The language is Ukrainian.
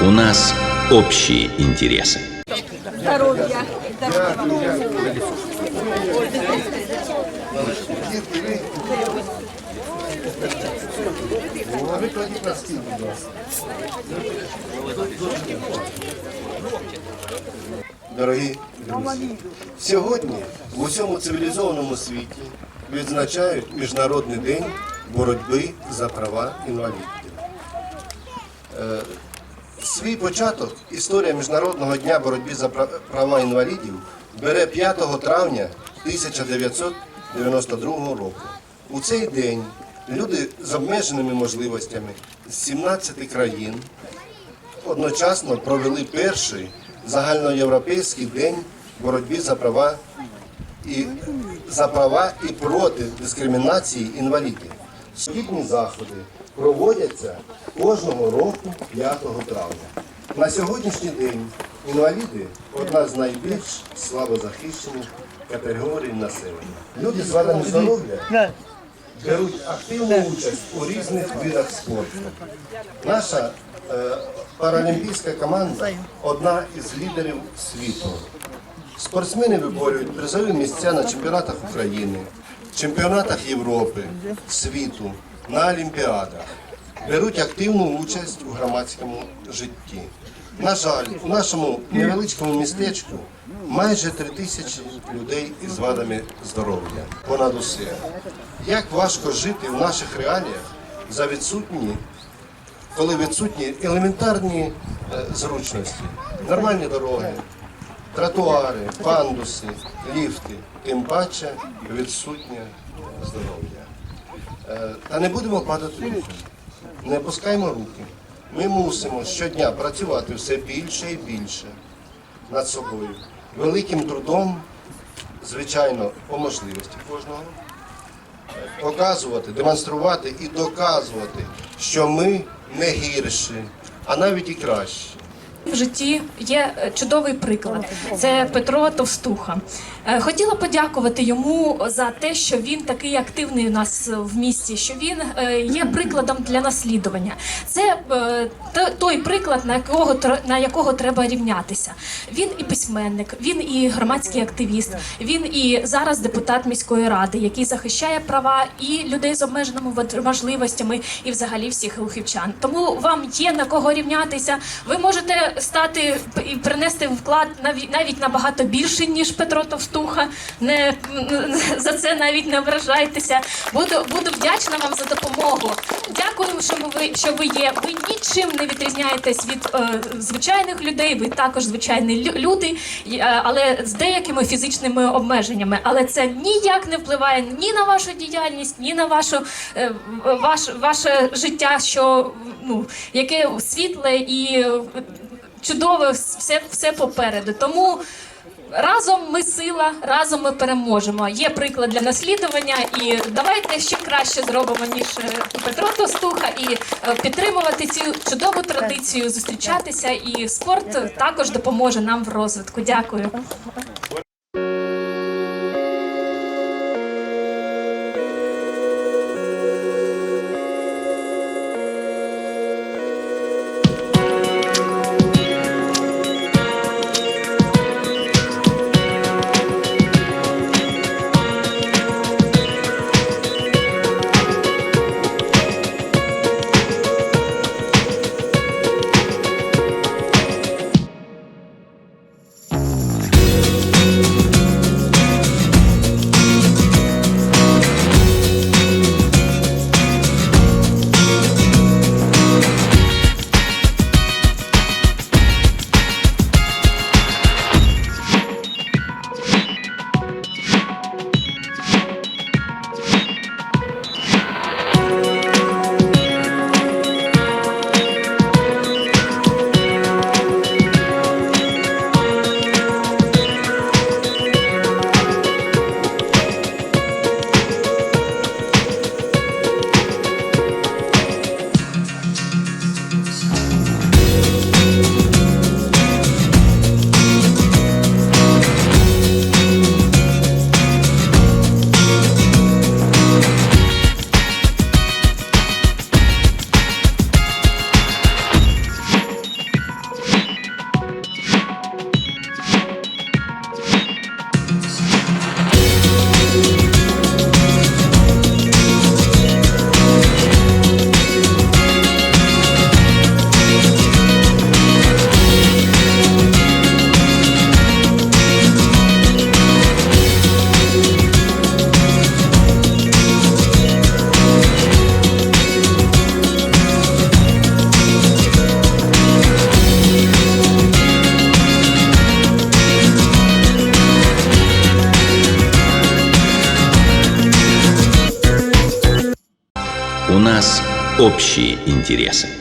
У нас общие интересы. здоров'я. А ви кладіть на стіл, будь ласка. Дорогі друзі, сьогодні в усьому цивілізованому світі відзначають Міжнародний день боротьби за права інвалідів. Свій початок історія Міжнародного дня боротьби за права інвалідів бере 5 травня 1992 року. У цей день люди з обмеженими можливостями з 17 країн одночасно провели перший загальноєвропейський день боротьби за права і за права і проти дискримінації інвалідів. Подібні заходи проводяться кожного року 5 травня. На сьогоднішній день інваліди одна з найбільш слабозахищених категорій населення. Люди з вадами здоров'я беруть активну участь у різних видах спорту. Наша е, паралімпійська команда одна із лідерів світу. Спортсмени виборюють призові місця на чемпіонатах України, чемпіонатах Європи, світу, на Олімпіадах. Беруть активну участь у громадському житті. На жаль, у нашому невеличкому містечку майже три тисячі людей із вадами здоров'я. Понад усе. Як важко жити в наших реаліях за відсутні коли відсутні елементарні е, зручності, нормальні дороги, тротуари, пандуси, ліфти, тим паче відсутнє здоров'я. Е, Та не будемо падати духом, не опускаємо руки. Ми мусимо щодня працювати все більше і більше над собою, великим трудом, звичайно, по можливості кожного показувати, демонструвати і доказувати, що ми не гірші, а навіть і кращі. В житті є е, чудовий приклад. Це Петро Товстуха. Е, Хотіла подякувати йому за те, що він такий активний у нас в місті, що він е, є прикладом для наслідування. Це той приклад, на якого на якого треба рівнятися. Він і письменник, він і громадський активіст, він і зараз депутат міської ради, який захищає права і людей з обмеженими можливостями, і взагалі всіх глухівчан. Тому вам є на кого рівнятися. Ви можете стати і принести вклад навіть навіть набагато більший, ніж Петро Товстуха. Не за це навіть не ображайтеся. Буду буду вдячна вам за допомогу. Дякую, що ви що ви є. Ви нічим не відрізняєтесь від е, звичайних людей. Ви також звичайні люди, е, але з деякими фізичними обмеженнями. Але це ніяк не впливає ні на вашу діяльність, ні на вашу е, ваш, ваше життя, що ну яке світле і чудове, все, все попереду. Тому. Разом ми сила, разом ми переможемо. Є приклад для наслідування, і давайте ще краще зробимо ніж е, Петро Тостуха, і е, підтримувати цю чудову традицію, зустрічатися. І спорт також допоможе нам в розвитку. Дякую. Общие интересы.